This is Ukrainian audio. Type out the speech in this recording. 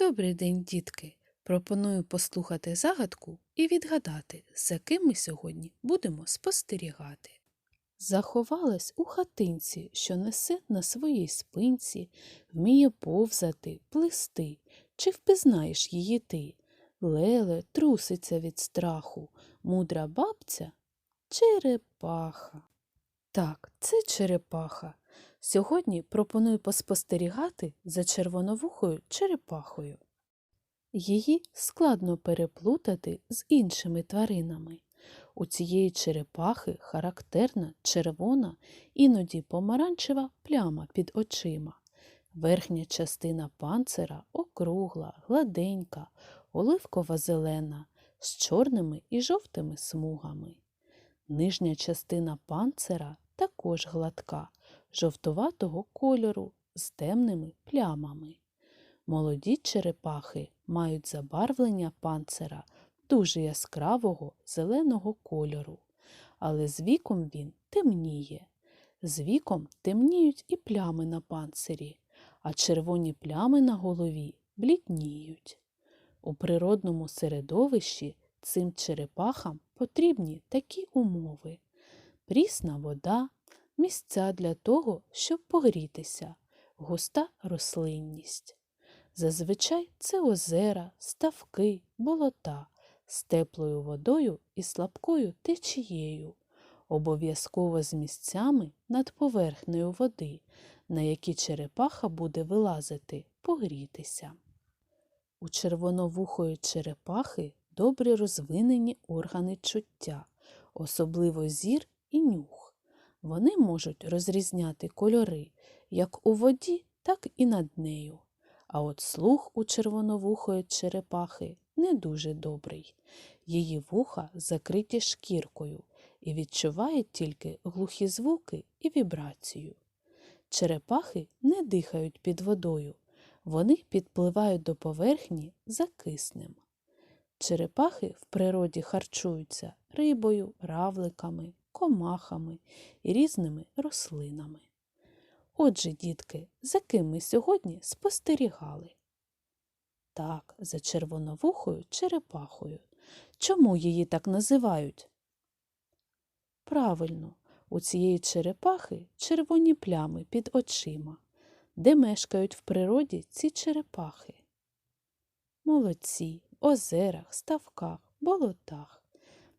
Добрий день, дітки! Пропоную послухати загадку і відгадати, за ким ми сьогодні будемо спостерігати. Заховалась у хатинці, що несе на своїй спинці, вміє повзати, плисти. Чи впізнаєш її ти? Леле труситься від страху, мудра бабця черепаха. Так, це черепаха. Сьогодні пропоную поспостерігати за червоновухою черепахою. Її складно переплутати з іншими тваринами. У цієї черепахи характерна червона, іноді помаранчева пляма під очима. Верхня частина панцира округла, гладенька, оливкова зелена, з чорними і жовтими смугами. Нижня частина панцира також гладка, жовтуватого кольору з темними плямами. Молоді черепахи мають забарвлення панцира дуже яскравого зеленого кольору, але з віком він темніє. З віком темніють і плями на панцирі, а червоні плями на голові блідніють. У природному середовищі цим черепахам потрібні такі умови прісна вода, місця для того, щоб погрітися, густа рослинність. Зазвичай це озера, ставки, болота з теплою водою і слабкою течією, обов'язково з місцями над поверхнею води, на які черепаха буде вилазити, погрітися. У червоновухої черепахи добре розвинені органи чуття, особливо зір і нюх. Вони можуть розрізняти кольори як у воді, так і над нею. А от слух у червоновухої черепахи не дуже добрий. Її вуха закриті шкіркою і відчувають тільки глухі звуки і вібрацію. Черепахи не дихають під водою, вони підпливають до поверхні за киснем. Черепахи в природі харчуються рибою, равликами, комахами і різними рослинами. Отже, дітки, за ким ми сьогодні спостерігали? Так, за червоновухою черепахою. Чому її так називають? Правильно, у цієї черепахи червоні плями під очима. Де мешкають в природі ці черепахи? Молодці, озерах, ставках, болотах.